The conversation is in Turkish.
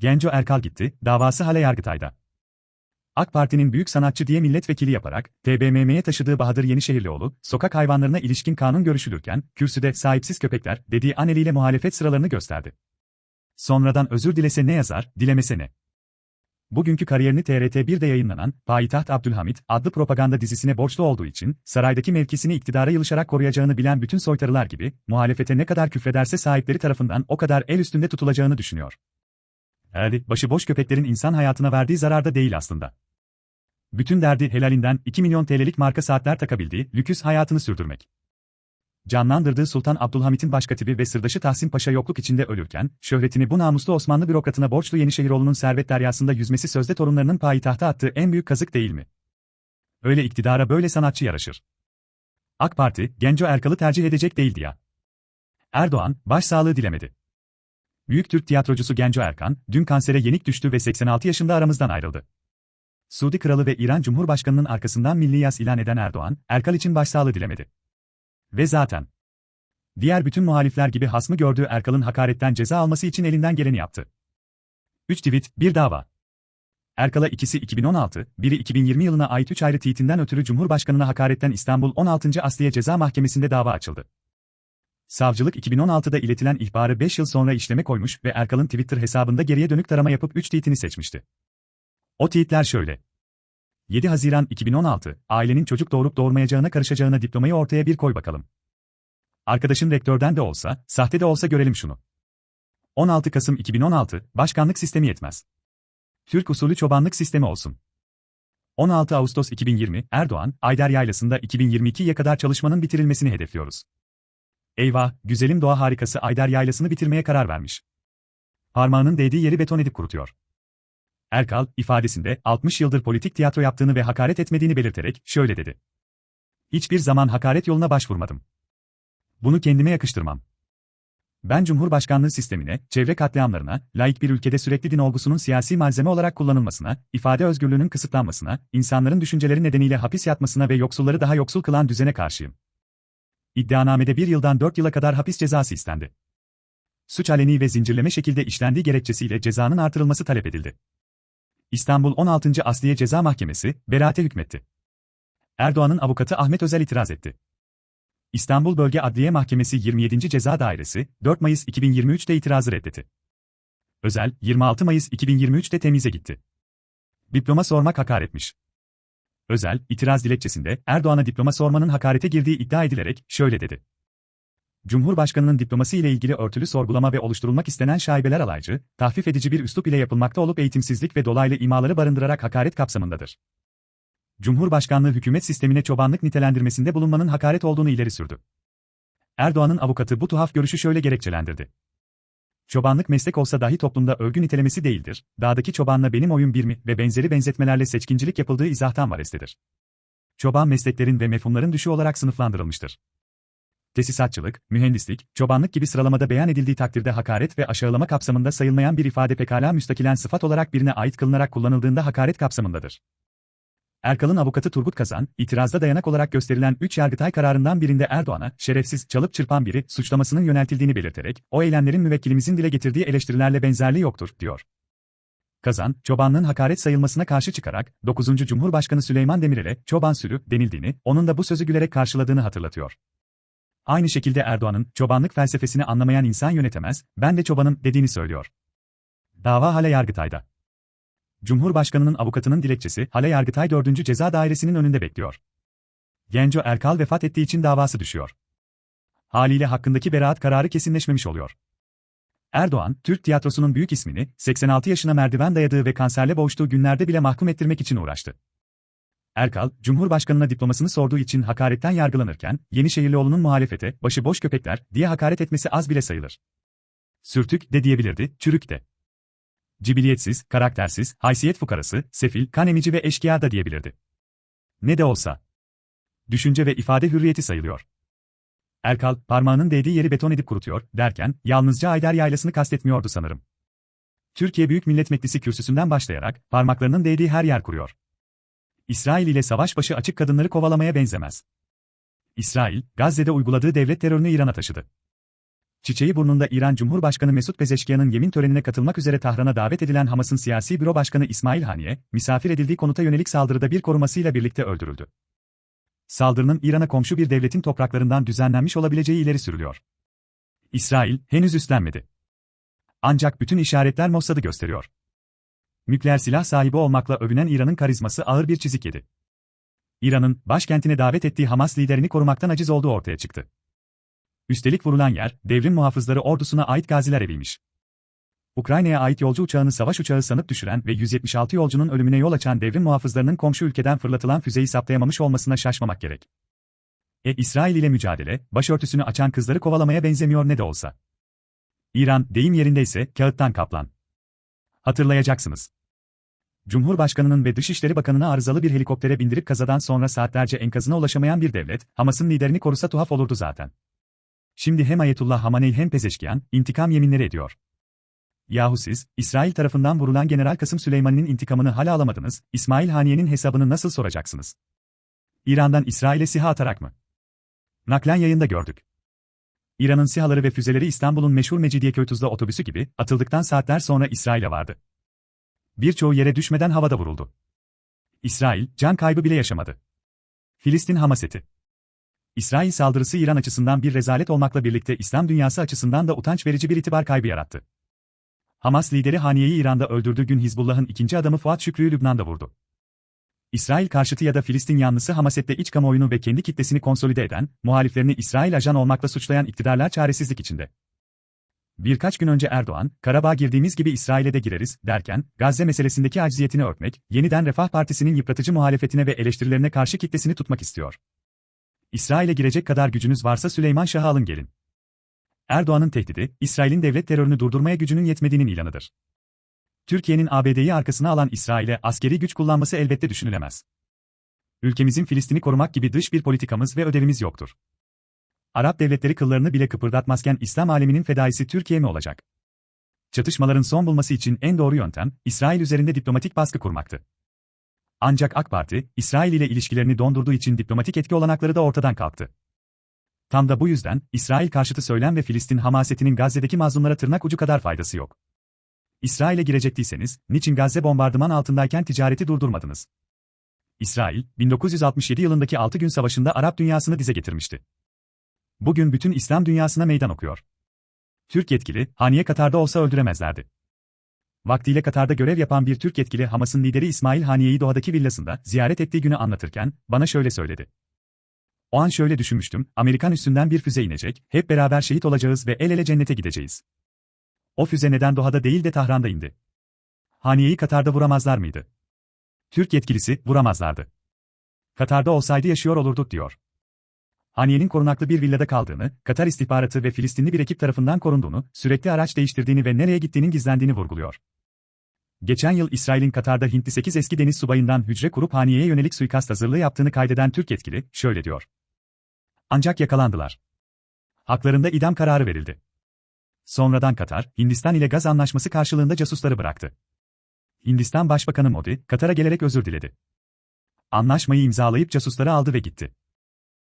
Genco Erkal gitti, davası hala Yargıtay'da. AK Parti'nin büyük sanatçı diye milletvekili yaparak, TBMM'ye taşıdığı Bahadır Yenişehirlioğlu, sokak hayvanlarına ilişkin kanun görüşülürken, kürsüde sahipsiz köpekler dediği aneliyle muhalefet sıralarını gösterdi. Sonradan özür dilese ne yazar, dilemese ne? Bugünkü kariyerini TRT1'de yayınlanan Payitaht Abdülhamit adlı propaganda dizisine borçlu olduğu için saraydaki mevkisini iktidara yılışarak koruyacağını bilen bütün soytarılar gibi muhalefete ne kadar küfrederse sahipleri tarafından o kadar el üstünde tutulacağını düşünüyor. Yani başıboş köpeklerin insan hayatına verdiği zarar da değil aslında. Bütün derdi helalinden 2 milyon TL'lik marka saatler takabildiği lüküs hayatını sürdürmek. Canlandırdığı Sultan Abdülhamit'in başkatibi ve sırdaşı Tahsin Paşa yokluk içinde ölürken, şöhretini bu namuslu Osmanlı bürokratına borçlu Yenişehiroğlu'nun servet deryasında yüzmesi sözde torunlarının payitahta attığı en büyük kazık değil mi? Öyle iktidara böyle sanatçı yaraşır. AK Parti, Genco Erkal'ı tercih edecek değildi ya. Erdoğan, başsağlığı dilemedi. Büyük Türk tiyatrocusu Genco Erkan, dün kansere yenik düştü ve 86 yaşında aramızdan ayrıldı. Suudi Kralı ve İran Cumhurbaşkanı'nın arkasından milli yas ilan eden Erdoğan, Erkal için başsağlığı dilemedi. Ve zaten. Diğer bütün muhalifler gibi hasmı gördüğü Erkal'ın hakaretten ceza alması için elinden geleni yaptı. 3 tweet, 1 dava. Erkal'a ikisi 2016, biri 2020 yılına ait 3 ayrı tweetinden ötürü Cumhurbaşkanı'na hakaretten İstanbul 16. Asliye Ceza Mahkemesi'nde dava açıldı. Savcılık 2016'da iletilen ihbarı 5 yıl sonra işleme koymuş ve Erkal'ın Twitter hesabında geriye dönük tarama yapıp 3 tweetini seçmişti. O tweetler şöyle. 7 Haziran 2016, ailenin çocuk doğurup doğurmayacağına karışacağına diplomayı ortaya bir koy bakalım. Arkadaşın rektörden de olsa, sahte de olsa görelim şunu. 16 Kasım 2016, başkanlık sistemi yetmez. Türk usulü çobanlık sistemi olsun. 16 Ağustos 2020, Erdoğan, Ayder Yaylası'nda 2022'ye kadar çalışmanın bitirilmesini hedefliyoruz. Eyvah, güzelim doğa harikası Ayder Yaylası'nı bitirmeye karar vermiş. Parmağının değdiği yeri beton edip kurutuyor. Erkal, ifadesinde 60 yıldır politik tiyatro yaptığını ve hakaret etmediğini belirterek şöyle dedi. Hiçbir zaman hakaret yoluna başvurmadım. Bunu kendime yakıştırmam. Ben Cumhurbaşkanlığı sistemine, çevre katliamlarına, layık bir ülkede sürekli din olgusunun siyasi malzeme olarak kullanılmasına, ifade özgürlüğünün kısıtlanmasına, insanların düşünceleri nedeniyle hapis yatmasına ve yoksulları daha yoksul kılan düzene karşıyım. İddianamede bir yıldan dört yıla kadar hapis cezası istendi. Suç aleni ve zincirleme şekilde işlendiği gerekçesiyle cezanın artırılması talep edildi. İstanbul 16. Asliye Ceza Mahkemesi, beraate hükmetti. Erdoğan'ın avukatı Ahmet Özel itiraz etti. İstanbul Bölge Adliye Mahkemesi 27. Ceza Dairesi, 4 Mayıs 2023'te itirazı reddetti. Özel, 26 Mayıs 2023'te temize gitti. Diploma sormak hakaretmiş. Özel, itiraz dilekçesinde Erdoğan'a diploma sormanın hakarete girdiği iddia edilerek şöyle dedi. Cumhurbaşkanının diploması ile ilgili örtülü sorgulama ve oluşturulmak istenen şaibeler alaycı, tahfif edici bir üslup ile yapılmakta olup eğitimsizlik ve dolaylı imaları barındırarak hakaret kapsamındadır. Cumhurbaşkanlığı hükümet sistemine çobanlık nitelendirmesinde bulunmanın hakaret olduğunu ileri sürdü. Erdoğan'ın avukatı bu tuhaf görüşü şöyle gerekçelendirdi. Çobanlık meslek olsa dahi toplumda övgü nitelemesi değildir, dağdaki çobanla benim oyun bir mi ve benzeri benzetmelerle seçkincilik yapıldığı izahtan varestedir. Çoban mesleklerin ve mefhumların düşü olarak sınıflandırılmıştır tesisatçılık, mühendislik, çobanlık gibi sıralamada beyan edildiği takdirde hakaret ve aşağılama kapsamında sayılmayan bir ifade pekala müstakilen sıfat olarak birine ait kılınarak kullanıldığında hakaret kapsamındadır. Erkal'ın avukatı Turgut Kazan, itirazda dayanak olarak gösterilen 3 Yargıtay kararından birinde Erdoğan'a, şerefsiz, çalıp çırpan biri, suçlamasının yöneltildiğini belirterek, o eylemlerin müvekkilimizin dile getirdiği eleştirilerle benzerliği yoktur, diyor. Kazan, çobanlığın hakaret sayılmasına karşı çıkarak, 9. Cumhurbaşkanı Süleyman Demirel'e, çoban sürü, denildiğini, onun da bu sözü gülerek karşıladığını hatırlatıyor. Aynı şekilde Erdoğan'ın çobanlık felsefesini anlamayan insan yönetemez, ben de çobanım dediğini söylüyor. Dava hala Yargıtay'da. Cumhurbaşkanının avukatının dilekçesi hala Yargıtay 4. Ceza Dairesi'nin önünde bekliyor. Genco Erkal vefat ettiği için davası düşüyor. Haliyle hakkındaki beraat kararı kesinleşmemiş oluyor. Erdoğan, Türk tiyatrosunun büyük ismini, 86 yaşına merdiven dayadığı ve kanserle boğuştuğu günlerde bile mahkum ettirmek için uğraştı. Erkal, Cumhurbaşkanına diplomasını sorduğu için hakaretten yargılanırken, Yenişehirlioğlu'nun muhalefete, başı boş köpekler, diye hakaret etmesi az bile sayılır. Sürtük de diyebilirdi, çürük de. Cibiliyetsiz, karaktersiz, haysiyet fukarası, sefil, kan emici ve eşkıya da diyebilirdi. Ne de olsa. Düşünce ve ifade hürriyeti sayılıyor. Erkal, parmağının değdiği yeri beton edip kurutuyor, derken, yalnızca Ayder Yaylası'nı kastetmiyordu sanırım. Türkiye Büyük Millet Meclisi kürsüsünden başlayarak, parmaklarının değdiği her yer kuruyor. İsrail ile savaş başı açık kadınları kovalamaya benzemez. İsrail, Gazze'de uyguladığı devlet terörünü İran'a taşıdı. Çiçeği burnunda İran Cumhurbaşkanı Mesut Pezeşkiyan'ın yemin törenine katılmak üzere Tahran'a davet edilen Hamas'ın siyasi büro başkanı İsmail Haniye, misafir edildiği konuta yönelik saldırıda bir korumasıyla birlikte öldürüldü. Saldırının İran'a komşu bir devletin topraklarından düzenlenmiş olabileceği ileri sürülüyor. İsrail, henüz üstlenmedi. Ancak bütün işaretler Mossad'ı gösteriyor. Nükleer silah sahibi olmakla övünen İran'ın karizması ağır bir çizik yedi. İran'ın, başkentine davet ettiği Hamas liderini korumaktan aciz olduğu ortaya çıktı. Üstelik vurulan yer, devrim muhafızları ordusuna ait gaziler eviymiş. Ukrayna'ya ait yolcu uçağını savaş uçağı sanıp düşüren ve 176 yolcunun ölümüne yol açan devrim muhafızlarının komşu ülkeden fırlatılan füzeyi saptayamamış olmasına şaşmamak gerek. E İsrail ile mücadele, başörtüsünü açan kızları kovalamaya benzemiyor ne de olsa. İran, deyim yerindeyse, kağıttan kaplan. Hatırlayacaksınız. Cumhurbaşkanının ve Dışişleri Bakanı'nı arızalı bir helikoptere bindirip kazadan sonra saatlerce enkazına ulaşamayan bir devlet, Hamas'ın liderini korusa tuhaf olurdu zaten. Şimdi hem Ayetullah Hamaney hem Pezeşkiyan, intikam yeminleri ediyor. Yahu siz, İsrail tarafından vurulan General Kasım Süleyman'ın intikamını hala alamadınız, İsmail Haniye'nin hesabını nasıl soracaksınız? İran'dan İsrail'e siha atarak mı? Naklen yayında gördük. İran'ın sihaları ve füzeleri İstanbul'un meşhur Mecidiyeköytuz'da otobüsü gibi, atıldıktan saatler sonra İsrail'e vardı. Birçoğu yere düşmeden havada vuruldu. İsrail, can kaybı bile yaşamadı. Filistin Hamaseti İsrail saldırısı İran açısından bir rezalet olmakla birlikte İslam dünyası açısından da utanç verici bir itibar kaybı yarattı. Hamas lideri Haniye'yi İran'da öldürdüğü gün Hizbullah'ın ikinci adamı Fuat Şükrü'yü Lübnan'da vurdu. İsrail karşıtı ya da Filistin yanlısı Hamasette iç kamuoyunu ve kendi kitlesini konsolide eden, muhaliflerini İsrail ajan olmakla suçlayan iktidarlar çaresizlik içinde. Birkaç gün önce Erdoğan, Karabağ girdiğimiz gibi İsrail'e de gireriz, derken, Gazze meselesindeki acziyetini örtmek, yeniden Refah Partisi'nin yıpratıcı muhalefetine ve eleştirilerine karşı kitlesini tutmak istiyor. İsrail'e girecek kadar gücünüz varsa Süleyman Şah'ı alın gelin. Erdoğan'ın tehdidi, İsrail'in devlet terörünü durdurmaya gücünün yetmediğinin ilanıdır. Türkiye'nin ABD'yi arkasına alan İsrail'e askeri güç kullanması elbette düşünülemez. Ülkemizin Filistin'i korumak gibi dış bir politikamız ve ödevimiz yoktur. Arap devletleri kıllarını bile kıpırdatmazken İslam aleminin fedaisi Türkiye mi olacak? Çatışmaların son bulması için en doğru yöntem, İsrail üzerinde diplomatik baskı kurmaktı. Ancak AK Parti, İsrail ile ilişkilerini dondurduğu için diplomatik etki olanakları da ortadan kalktı. Tam da bu yüzden, İsrail karşıtı söylem ve Filistin hamasetinin Gazze'deki mazlumlara tırnak ucu kadar faydası yok. İsrail'e girecektiyseniz, niçin Gazze bombardıman altındayken ticareti durdurmadınız? İsrail, 1967 yılındaki 6 gün savaşında Arap dünyasını dize getirmişti. Bugün bütün İslam dünyasına meydan okuyor. Türk yetkili, Haniye Katar'da olsa öldüremezlerdi. Vaktiyle Katar'da görev yapan bir Türk yetkili Hamas'ın lideri İsmail Haniye'yi doğadaki villasında ziyaret ettiği günü anlatırken, bana şöyle söyledi. O an şöyle düşünmüştüm, Amerikan üstünden bir füze inecek, hep beraber şehit olacağız ve el ele cennete gideceğiz. O füze neden Doha'da değil de Tahran'da indi? Haniye'yi Katar'da vuramazlar mıydı? Türk yetkilisi, vuramazlardı. Katar'da olsaydı yaşıyor olurduk diyor. Haniye'nin korunaklı bir villada kaldığını, Katar istihbaratı ve Filistinli bir ekip tarafından korunduğunu, sürekli araç değiştirdiğini ve nereye gittiğinin gizlendiğini vurguluyor. Geçen yıl İsrail'in Katar'da Hintli 8 eski deniz subayından hücre kurup Haniye'ye yönelik suikast hazırlığı yaptığını kaydeden Türk yetkili, şöyle diyor. Ancak yakalandılar. Haklarında idam kararı verildi. Sonradan Katar, Hindistan ile gaz anlaşması karşılığında casusları bıraktı. Hindistan Başbakanı Modi, Katar'a gelerek özür diledi. Anlaşmayı imzalayıp casusları aldı ve gitti.